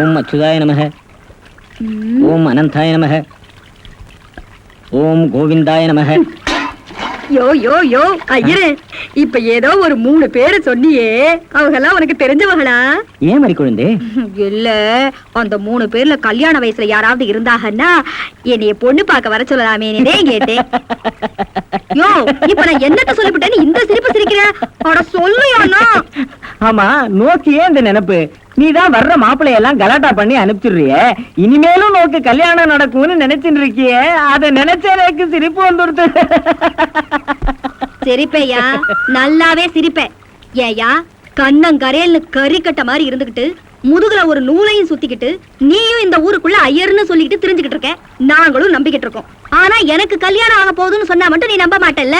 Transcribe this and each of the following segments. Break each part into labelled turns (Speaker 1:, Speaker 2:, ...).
Speaker 1: ஓம் அச்சுதாய நமக. ஓம் அனந்தாய நமக. ஓம் கோவிந்தாய நமக.
Speaker 2: யோ யோ யோ ஐயரே இப்ப ஏதோ ஒரு மூணு பேரு சொன்னியே. அவங்கெல்லாம் உனக்கு தெரிஞ்சவங்களா?
Speaker 1: ஏன் மறி குழந்தை?
Speaker 2: இல்ல அந்த மூணு பேர்ல கல்யாண வயசுல யாராவது இருந்தாங்கன்னா என்னைய பொண்ணு பார்க்க வர சொல்லலாமே கேட்டேன். யோ இப்ப நான் என்னத்த சொல்லிவிட்டேன்னு இந்த சிரிப்பு சிரிக்கிற? அட சொல்லுயாண்ணா
Speaker 1: ஆமா நோக்கியே இந்த நினைப்பு. நீ தான் வர்ற மாப்பிள்ளை எல்லாம் கலாட்டா பண்ணி அனுப்பிச்சிடுறிய. இனிமேலும் நோக்கு கல்யாணம் நடக்கும்னு நினைச்சுட்டு இருக்கியே அதை நினைச்ச எனக்கு சிரிப்பு வந்துடுது.
Speaker 2: சிரிப்பையா? நல்லாவே சிரிப்பேன். ஏயா கண்ணங்கரையல்னு கறி கட்ட மாதிரி இருந்துகிட்டு முதுகுல ஒரு நூலையும் சுத்திக்கிட்டு நீயும் இந்த ஊருக்குள்ள ஐயர்னு சொல்லிக்கிட்டு தெரிஞ்சுக்கிட்டு இருக்க. நாங்களும் நம்பிக்கிட்டு இருக்கோம். ஆனா எனக்கு கல்யாணம் ஆக போகுதுன்னு சொன்னா மட்டும் நீ நம்ப மாட்டல்ல?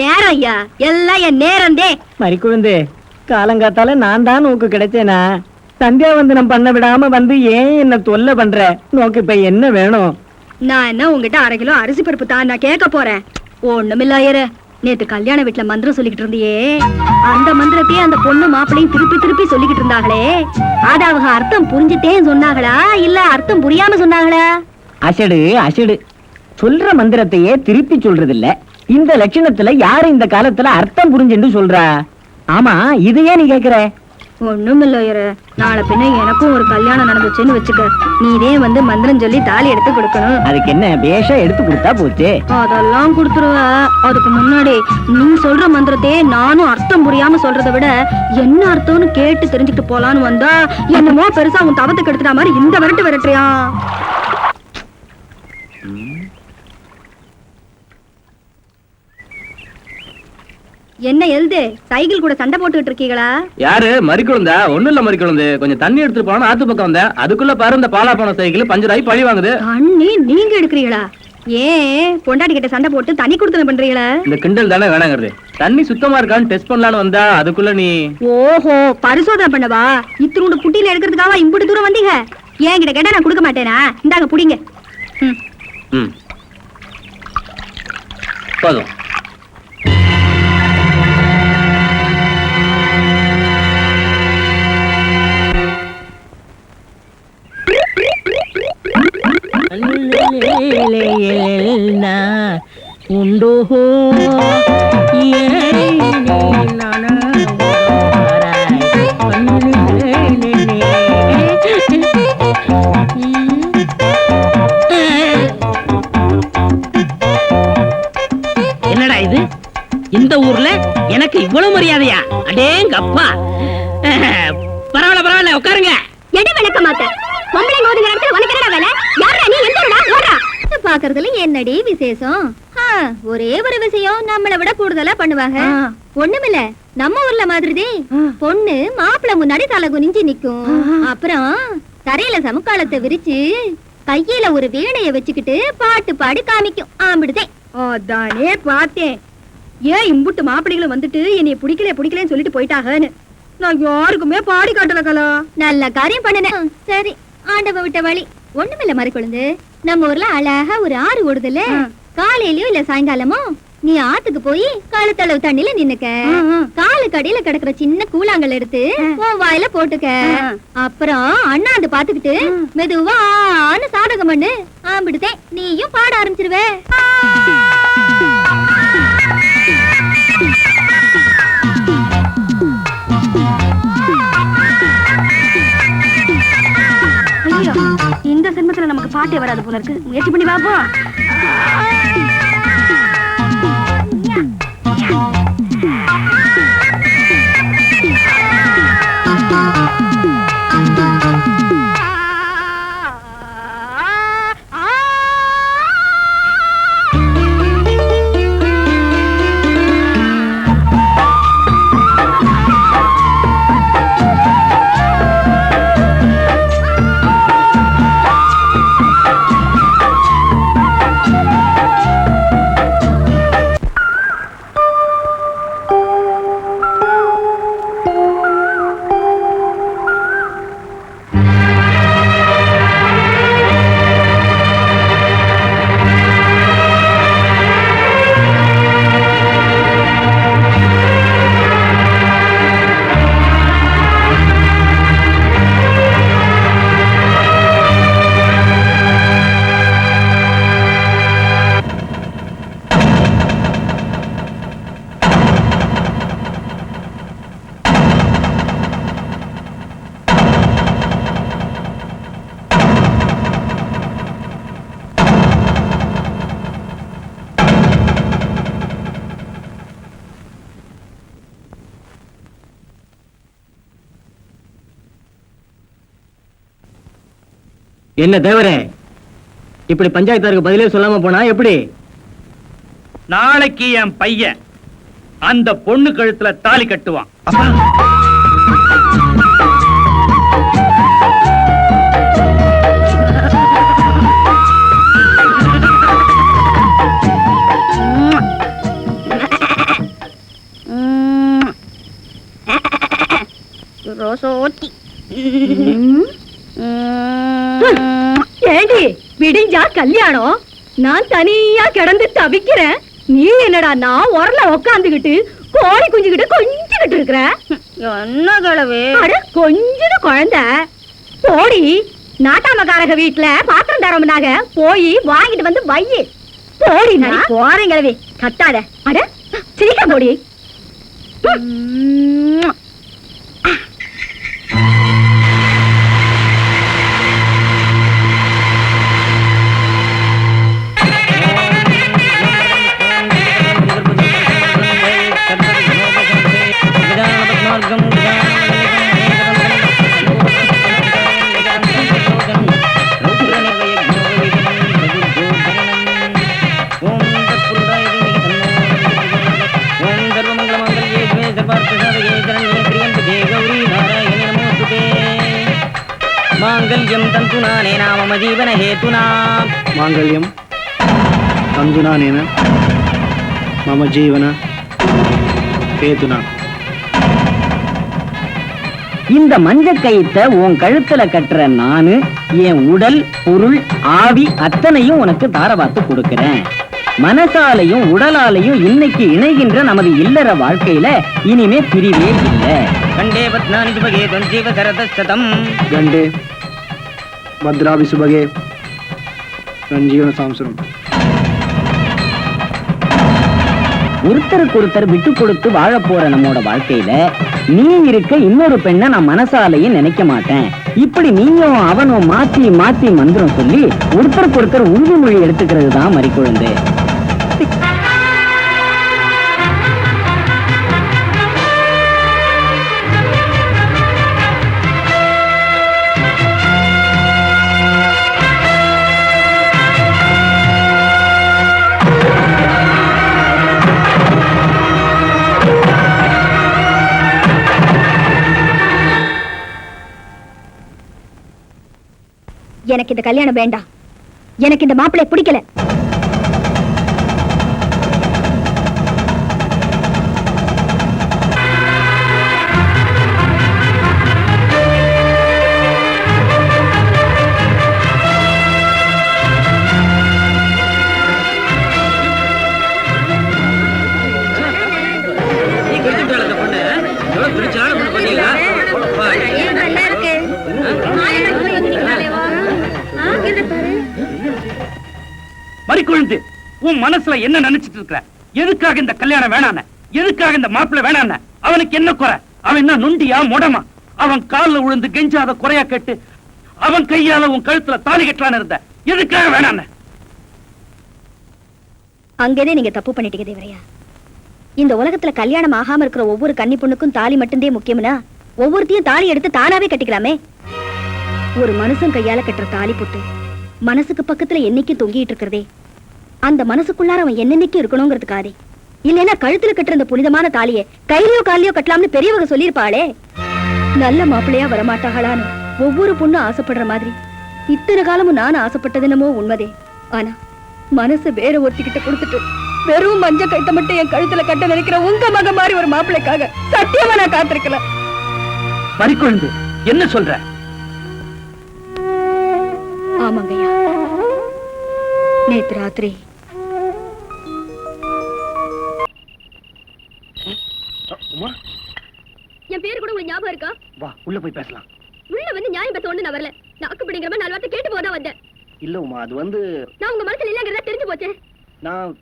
Speaker 2: நேரம் ஐயா. எல்லாம் என் நேரந்தே.
Speaker 1: மறி குழந்தை காலங்காத்தால நான் தான் நோக்கு கிடைச்சேனா? சந்தியாவந்தனம் பண்ண விடாம வந்து ஏன் என்ன தொல்லை பண்ற? நோக்கு இப்ப என்ன வேணும்?
Speaker 2: நான் என்ன உங்ககிட்ட அரை கிலோ அரிசி பருப்பு தான் நான் கேட்க போறேன். ஒண்ணுமில்ல ஐயரே. நேத்து கல்யாண வீட்டுல மந்திரம் சொல்லிக்கிட்டு இருந்தியே. அந்த மந்திரத்தையே அந்த பொண்ணு மாப்பிள்ளையும் திருப்பி திருப்பி சொல்லிக்கிட்டு இருந்தாங்களே. அத அவங்க அர்த்தம் புரிஞ்சுட்டே சொன்னாங்களா? இல்ல அர்த்தம் புரியாம சொன்னாங்களா?
Speaker 1: அசடு அசடு. சொல்ற மந்திரத்தையே திருப்பி சொல்றது இல்ல இந்த லட்சணத்துல யாரு இந்த காலத்துல அர்த்தம் புரிஞ்சுன்னு சொல்றா? ஆமா இது ஏன் நீ கேக்குற?
Speaker 2: ஒண்ணுமில்ல ஐயரே நாளை பின்ன எனக்கும் ஒரு கல்யாணம் நடந்துச்சுன்னு வச்சுக்க. நீதே வந்து மந்திரம் சொல்லி தாலி எடுத்து கொடுக்கணும்.
Speaker 1: அதுக்கு என்ன பேஷா எடுத்து கொடுத்தா போச்சு?
Speaker 2: அதெல்லாம் கொடுத்துருவ. அதுக்கு முன்னாடி நீ சொல்ற மந்திரத்தையே நானும் அர்த்தம் புரியாம சொல்றதை விட என்ன அர்த்தம்னு கேட்டு தெரிஞ்சுட்டு போலான்னு வந்தா என்னமோ பெருசா உன் தவத்துக்கு எடுத்துட்ட மாதிரி இந்த விரட்டு விரட்டுறியா? என்ன எழுது? சைக்கிள் கூட சண்டை போட்டுக்கிட்டு இருக்கீங்களா?
Speaker 3: யாரு? மறிக்குழந்த ஒண்ணும் இல்ல மறிக்குழந்து கொஞ்சம் தண்ணி எடுத்துட்டு போனா ஆத்து பக்கம் வந்தேன். அதுக்குள்ள பாரு இந்த பாலா போன சைக்கிள் பஞ்சர் ஆகி பழி வாங்குது.
Speaker 2: தண்ணி நீங்க எடுக்கிறீங்களா? ஏன் பொண்டாட்டி கிட்ட சண்டை போட்டு தண்ணி கொடுத்தன பண்றீங்களா?
Speaker 3: இந்த கிண்டல் தானே வேணாங்கிறது. தண்ணி சுத்தமா இருக்கான்னு டெஸ்ட் பண்ணலான்னு வந்தா அதுக்குள்ள நீ
Speaker 2: ஓஹோ பரிசோதனை பண்ணவா? இத்தினோண்டு புட்டியில எடுக்கிறதுக்காக இம்புட்டு தூரம் வந்தீங்க? என்கிட்ட கேட்டா நான் கொடுக்க மாட்டேனா? இந்தாங்க புடிங்க. ம்.
Speaker 3: ம். போதும்.
Speaker 2: കണ്ടോഹോ நம்மளை விட கூடுதலா பண்ணுவாங்க. ஒண்ணுமில்ல நம்ம ஊர்ல மாதிரி பொண்ணு மாப்பிள்ளை முன்னாடி தலை குனிஞ்சு நிக்கும். அப்புறம் தரையில சமுக்காலத்தை விரிச்சு கையில ஒரு வீணைய வச்சுக்கிட்டு பாட்டு பாடி காமிக்கும். ஆம்பிடுதே. அதானே பார்த்தேன். ஏன் இம்புட்டு மாப்பிள்ளைகளும் வந்துட்டு என்னைய பிடிக்கல பிடிக்கலன்னு சொல்லிட்டு போயிட்டாங்கன்னு நான் யாருக்குமே பாடி காட்டல கலா. நல்ல காரியம் பண்ணுனேன். சரி ஆண்டவ விட்ட வழி. ஒண்ணுமில்ல மறு குழந்தை. நம்ம ஊர்ல அழகா ஒரு ஆறு ஓடுதுல காலையிலயோ இல்ல சாயங்காலமோ நீ ஆத்துக்கு போய் கழுத்தளவு தண்ணில நின்னுக்க. காலு கடியில கிடக்குற சின்ன கூழாங்கல் எடுத்து உன் வாயில போட்டுக்க. அப்புறம் அண்ணாந்து பாத்துக்கிட்டு மெதுவா ஆன்னு சாதகம் பண்ணு. ஆம்பிடுதேன் நீயும் பாட ஆரம்பிச்சிருவே. இந்த சென்மத்துல நமக்கு பாட்டே வராது போல இருக்கு. முயற்சி பண்ணி பாப்போம்.
Speaker 1: என்ன தேவரே? இப்படி பஞ்சாயத்தாருக்கு பதிலே சொல்லாம போனா எப்படி?
Speaker 4: நாளைக்கு என் பையன் அந்த பொண்ணு கழுத்துல தாலி கட்டுவான்.
Speaker 2: ரோசோட்டி. விடிஞ்சா கல்யாணம்? நான் தனியா கிடந்து தவிக்கிறேன். நீ என்னடா நான் உரல உக்காந்துகிட்டு கோழி குஞ்சுகிட்டு கொஞ்சிக்கிட்டு இருக்கிற? என்ன கிழவு அட கொஞ்சம் குழந்தை. போடி நாட்டாமக்காரக வீட்டுல பாத்திரம் தரமுனாக போய் வாங்கிட்டு வந்து வையி. போடி நான் போறேன் கிழவி கத்தாத அட சீக்கிரம் போடி.
Speaker 1: हेतुना
Speaker 5: माङ्गल्यं सञ्जुनानेन मम जीवन हेतुना
Speaker 1: இந்த மஞ்ச கயித்த உன் கழுத்துல கட்டுற நானு என் உடல் பொருள் ஆவி அத்தனையும் உனக்கு தாரவாத்து கொடுக்கிறேன். மனசாலையும் உடலாலையும் இன்னைக்கு இணைகின்ற நமது இல்லற வாழ்க்கையில இனிமே பிரிவே இல்லை. கண்டே பத்னானி சுபகே தொஞ்சீவ
Speaker 5: ಭದ್ರಾಭಿ ಸುಬಗೆ ಸಂಜೀವನ ಸಾಂಸರು
Speaker 1: ஒருத்தருக்கு ஒருத்தர் விட்டு கொடுத்து வாழ போற நம்மோட வாழ்க்கையில நீ இருக்க இன்னொரு பெண்ணை நான் மனசாலையும் நினைக்க மாட்டேன். இப்படி நீயும் அவனும் மாத்தி மாத்தி மந்திரம் சொல்லி ஒருத்தருக்கு ஒருத்தர் உறுதிமொழி எடுத்துக்கிறது தான் மறிக்குழுந்து.
Speaker 2: எனக்கு இந்த கல்யாணம் வேண்டாம். எனக்கு இந்த மாப்பிள்ளை பிடிக்கல.
Speaker 4: கொழுந்து உன் மனசுல என்ன நினைச்சிட்டு இருக்கிற? எதுக்காக இந்த கல்யாணம் வேணான? எதுக்காக இந்த மாப்பிள்ள வேணான? அவனுக்கு என்ன குறை? அவன் என்ன நொண்டியா முடமா? அவன் காலில் விழுந்து கெஞ்சாத குறையா கேட்டு அவன் கையால உன் கழுத்துல தாலி கட்டலான்னு இருந்த. எதுக்காக வேணான?
Speaker 2: அங்கேதே நீங்க தப்பு பண்ணிட்டீங்க தேவரையா. இந்த உலகத்துல கல்யாணம் ஆகாம இருக்கிற ஒவ்வொரு கன்னி பொண்ணுக்கும் தாலி மட்டும்தே முக்கியம்னா ஒவ்வொருத்தையும் தாலி எடுத்து தானாவே கட்டிக்கலாமே. ஒரு மனுஷன் கையால கட்டுற தாலி போட்டு மனசுக்கு பக்கத்துல என்னைக்கு தொங்கிட்டு இருக்கிறதே. அந்த மனசுக்குள்ளார அவன் என்னென்னைக்கும் இருக்கணுங்கிறதுக்காதே இல்லைன்னா கழுத்துல கட்டுற அந்த புனிதமான தாலியை கையிலயோ காலையோ கட்டலாம்னு பெரியவங்க சொல்லியிருப்பாளே. நல்ல மாப்பிள்ளையா வரமாட்டாளான்னு ஒவ்வொரு பொண்ணும் ஆசைப்படுற மாதிரி. இத்தனை காலமும் நான் ஆசைப்பட்டது என்னமோ உண்மைதே. ஆனா மனசு வேற ஒருத்திக்கிட்ட கொடுத்துட்டு வெறும் மஞ்ச கைத்த மட்டும் என் கழுத்துல கட்ட நினைக்கிற உங்க மக மாதிரி ஒரு மாப்பிள்ளைக்காக சத்தியமா நான் காத்திருக்கல.
Speaker 4: மறிக்குழுந்து என்ன சொல்ற?
Speaker 2: ஆமாங்கய்யா. நேத்து ராத்திரி
Speaker 5: வா உள்ள போய் பேசலாம்.
Speaker 2: உள்ள வந்து நியாயம் பேச ஒண்ணு நான் வரல. நாக்கு பிடிங்கிற மாதிரி நாலு வார்த்தை கேட்டு போதா வந்தேன்.
Speaker 5: இல்ல உமா அது வந்து
Speaker 2: நான் உங்க மனசுல இல்லங்கிறதா தெரிஞ்சு போச்சே.
Speaker 5: நான்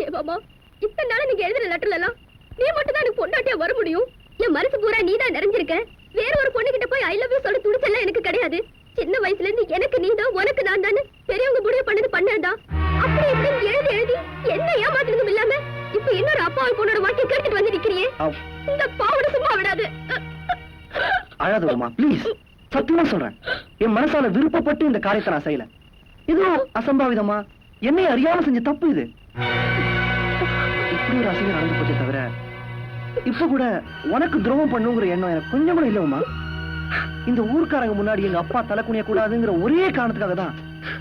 Speaker 2: ஏ பாபா இத்தனை நாள் நீங்க எழுதுற லெட்டர்ல எல்லாம் நீ மட்டும் தான் எனக்கு பொண்டாட்டியா வர முடியும். என் மனசு பூரா நீ தான் நிறைஞ்சிருக்க. வேற ஒரு பொண்ணு கிட்ட போய் ஐ லவ் யூ சொல்ல
Speaker 5: மனசால விருப்பப்பட்டு இந்த காரியத்தை நான் செய்யல. இது அசம்பாவிதமா? என்னை அறியாம செஞ்ச தப்பு இது. இப்படி ஒரு அசிங்கம் நடந்து போச்சே தவிர இப்ப கூட உனக்கு துரோகம் பண்ணுங்கிற எண்ணம் எனக்கு கொஞ்சம் கூட இல்லவுமா இந்த ஊர்க்காரங்க முன்னாடி எங்க அப்பா தலை குனிய கூடாதுங்கிற ஒரே காரணத்துக்காக தான்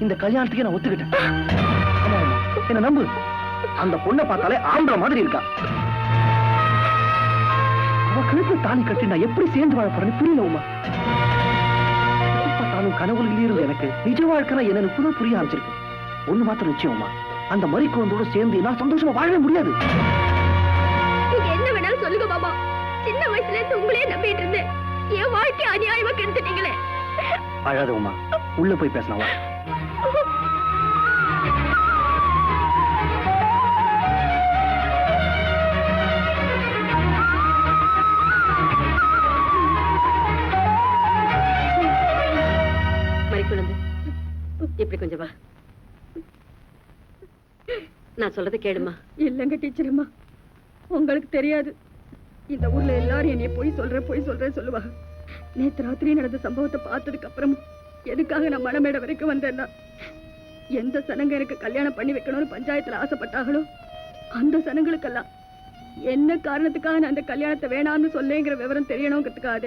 Speaker 5: இந்த கல்யாணத்துக்கே நான் ஒத்துக்கிட்டேன். ஆமா, என்ன நம்பு? அந்த பொண்ணை பார்த்தாலே ஆம்பளை மாதிரி இருக்கா? அவ கழுத்து தாலி கட்டி நான் எப்படி சேர்ந்து வாழ போறேன்னு புரியல உமா எனக்கு நிஜ வாழ்க்கை என்னன்னு புது புரிய ஆரம்பிச்சிருக்கு. ஒண்ணு மாத்திரம் நிச்சயமா அந்த மறி குழந்தோட சேர்ந்து நான் சந்தோஷமா வாழவே முடியாது.
Speaker 6: நீங்க என்ன வேணாலும் சொல்லுங்க மாமா. சின்ன வயசுல இருந்து உங்களே நம்பிட்டு இருந்தேன். என் வாழ்க்கை அநியாயமா கெடுத்துட்டீங்களே.
Speaker 5: அழாத உமா. உள்ள போய் பேசலாம்
Speaker 7: நான் சொல்றதை கேளுமா?
Speaker 2: இல்லைங்க டீச்சர்மா உங்களுக்கு தெரியாது. இந்த ஊர்ல எல்லாரும் என்னைய போய் சொல்ற போய் சொல்றேன் சொல்லுவா நேத்து ராத்திரி நடந்த சம்பவத்தை பார்த்ததுக்கு அப்புறமும் எதுக்காக நான் மனமேட வரைக்கும் வந்தேன்னா? எந்த சனங்க எனக்கு கல்யாணம் பண்ணி வைக்கணும்னு பஞ்சாயத்துல ஆசைப்பட்டாங்களோ அந்த சனங்களுக்கெல்லாம் என்ன காரணத்துக்காக நான் அந்த கல்யாணத்தை வேணாம்னு சொல்லேங்கிற விவரம் தெரியணுங்கிறதுக்காக.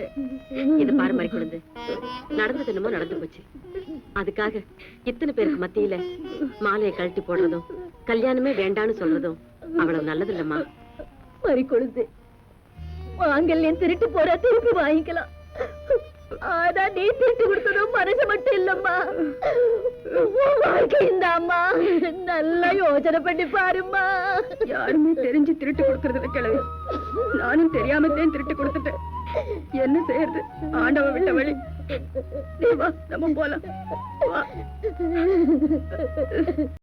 Speaker 7: இது பாரு மறிக்குழந்து நடந்தது என்னமோ நடந்து போச்சு. அதுக்காக இத்தனை பேருக்கு மத்தியில மாலையை கழட்டி போடுறதும் கல்யாணமே வேண்டான்னு சொல்றதும் அவ்வளவு நல்லது இல்லம்மா
Speaker 2: மறி கொழுந்து. மாங்கல்யம் திருட்டு போற திருப்பி வாங்கிக்கலாம். ஆனா நீ திருட்டு கொடுத்ததும் மனசு மட்டும் இல்லம்மா. வாழ்க்கை இந்த அம்மா நல்லா யோசனை பண்ணி பாரும்மா. யாருமே தெரிஞ்சு திருட்டு கொடுக்கறதுல கிளவி நானும் தெரியாம தான் திருட்டு கொடுத்துட்டேன். என்ன செய்யறது? ஆண்டவ விட்ட வழி. நீ வா நம்ம போலாம்.